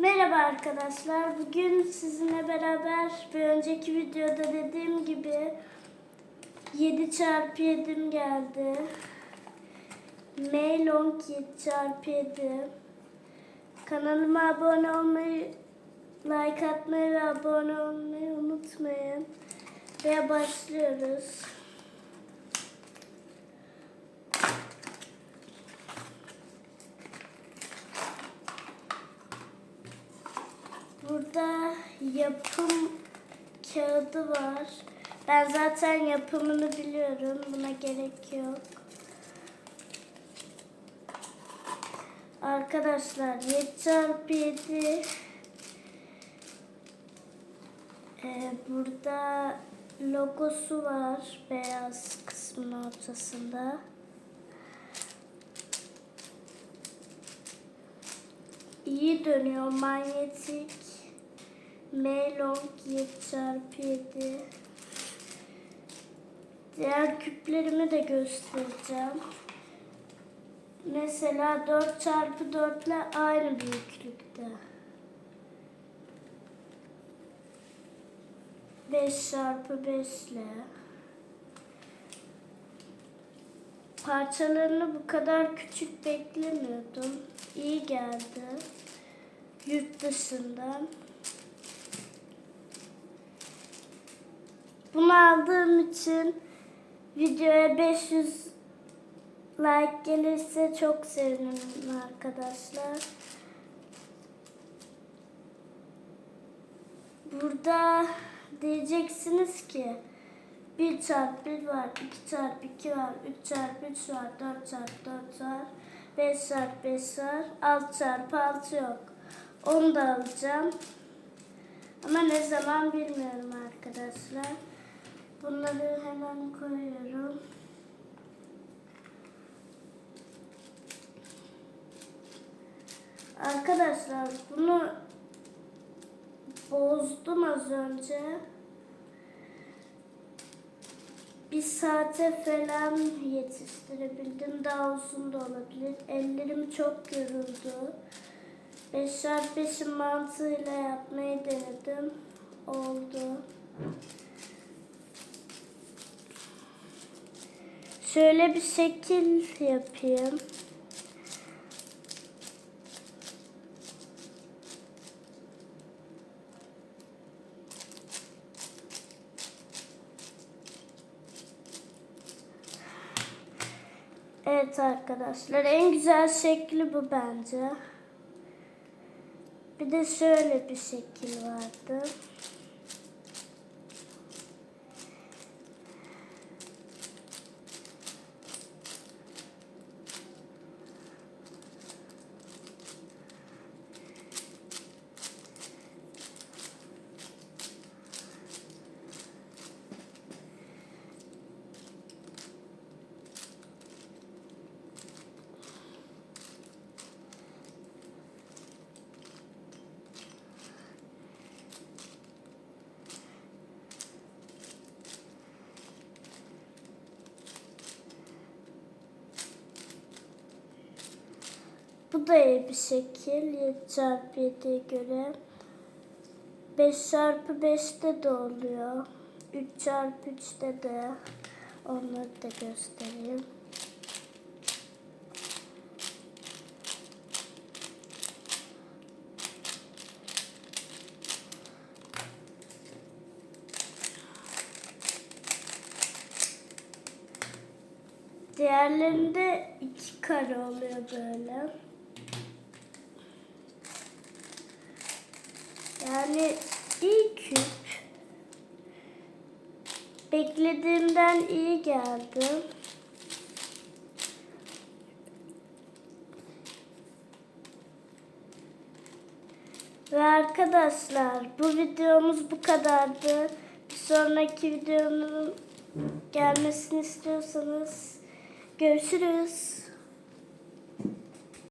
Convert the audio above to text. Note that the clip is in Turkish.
Merhaba arkadaşlar. Bugün sizinle beraber bir önceki videoda dediğim gibi 7 çarpı 7'm geldi. Mailong 7 çarpı 7. Kanalıma abone olmayı, like atmayı ve abone olmayı unutmayın. Ve başlıyoruz. Burada yapım kağıdı var. Ben zaten yapımını biliyorum. Buna gerek yok. Arkadaşlar 7 çarpı 7 Ee, burada logosu var beyaz kısmın ortasında. İyi dönüyor manyetik. Melong 7 çarpı 7. Diğer küplerimi de göstereceğim. Mesela 4 çarpı 4 ile aynı büyüklükte. 5 çarpı 5 ile. Parçalarını bu kadar küçük beklemiyordum. İyi geldi. Yurt dışından. Bunu aldığım için videoya 500 like gelirse çok sevinirim arkadaşlar. Burada diyeceksiniz ki 1 çarpı 1 var, 2 çarpı 2 var, 3 çarpı 3 var, 4 çarpı 4 var, 5 çarpı 5 var, 6 çarpı 6 yok. Onu da alacağım. Ama ne zaman bilmiyorum arkadaşlar. Bunları hemen koyuyorum. Arkadaşlar bunu bozdum az önce. Bir saate falan yetiştirebildim. Daha uzun da olabilir. Ellerim çok yoruldu. 5 çarpı 5'in mantığıyla yapmayı denedim. Oldu. Şöyle bir şekil yapayım. Evet arkadaşlar en güzel şekli bu bence. Bir de şöyle bir şekil vardı. Bu da iyi bir şekil. 7 çarpı 7'ye göre. 5 çarpı 5'te de oluyor. 3 çarpı 3'te de. Onları da göstereyim. Diğerlerinde iki kare oluyor böyle. Yani iyi küp. Beklediğimden iyi geldi. Ve arkadaşlar bu videomuz bu kadardı. Bir sonraki videonun gelmesini istiyorsanız görüşürüz.